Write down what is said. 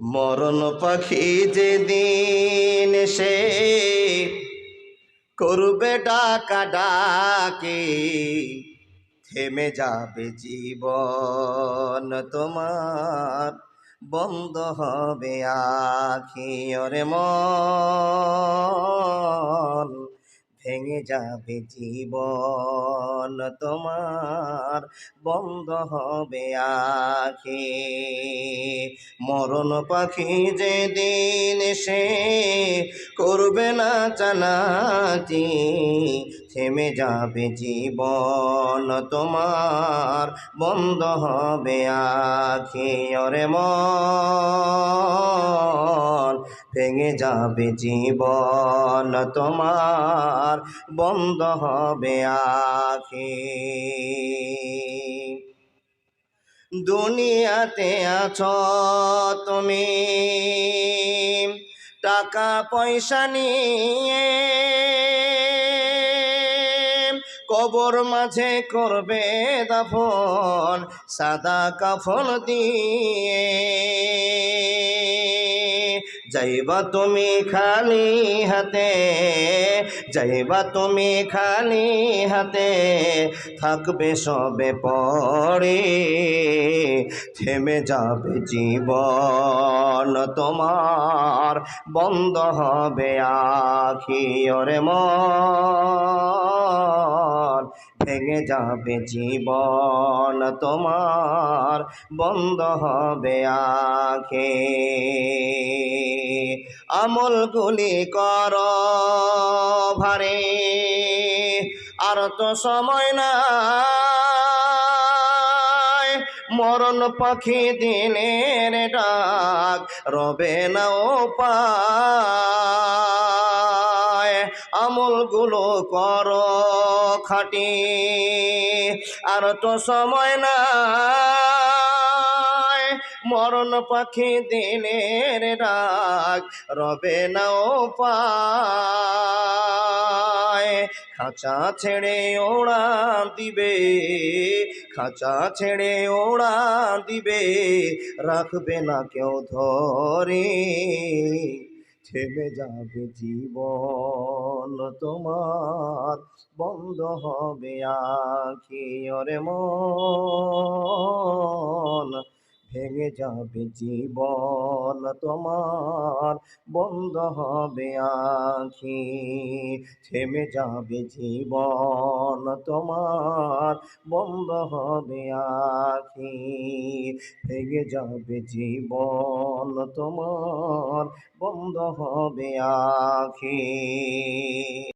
মরণ পাখি যেদিন সে করবে ডাকা ডাকে, থেমে যাবে জীবন তোমার, বন্ধ হবে আখি মন। ভেঙে যাবে জীবন তোমার, বন্ধ হবে আখি। মরণ পাখি যে দিন সে করবে না চানাচি থেমে যাবে জীবন তোমার, বন্ধ হবে আখি ওরে মন। ভেঙে যাবে জীবন তোমার, বন্ধ হবে আখি। দুনিয়াতে আছ তুমি। টাকা পয়সা নিয়ে কবর মাঝে করবে দাফন সাদা কাফন দিয়ে। যাইবা তুমি খালি হাতে যাইবা তুমি খালি হাতে থাকবে সবে পড়ে থেমে যাবে জীবন তোমার, বন্ধ হবে আখি ওরে মন। ভেঙে যাবে জীবন তোমার, বন্ধ হবে আখে। আমলগুলি কর ভারে, আর তো সময় না মরণ পাখি দিনের ডাক, রবে না ও আমলগুলো কর খাটি, আর তো সময় না মরণ পাখি দিনের ডাক, রবে না ও খাঁচা ছেড়ে ওড়া দিবে। খাঁচা ছেড়ে ওড়া দিবে, রাখবে না কেউ ধরে। থেমে যাবে জীবন তোমার, বন্ধ হবে আখি ওরে মন। ভেঙে যাবে জীবন তোমার, বন্ধ হবে আখি। থেমে যাবে জীবন তোমার, বন্ধ হবে আখি। ভেঙে যাবে জীবন তোমার, বন্ধ হবে আখি।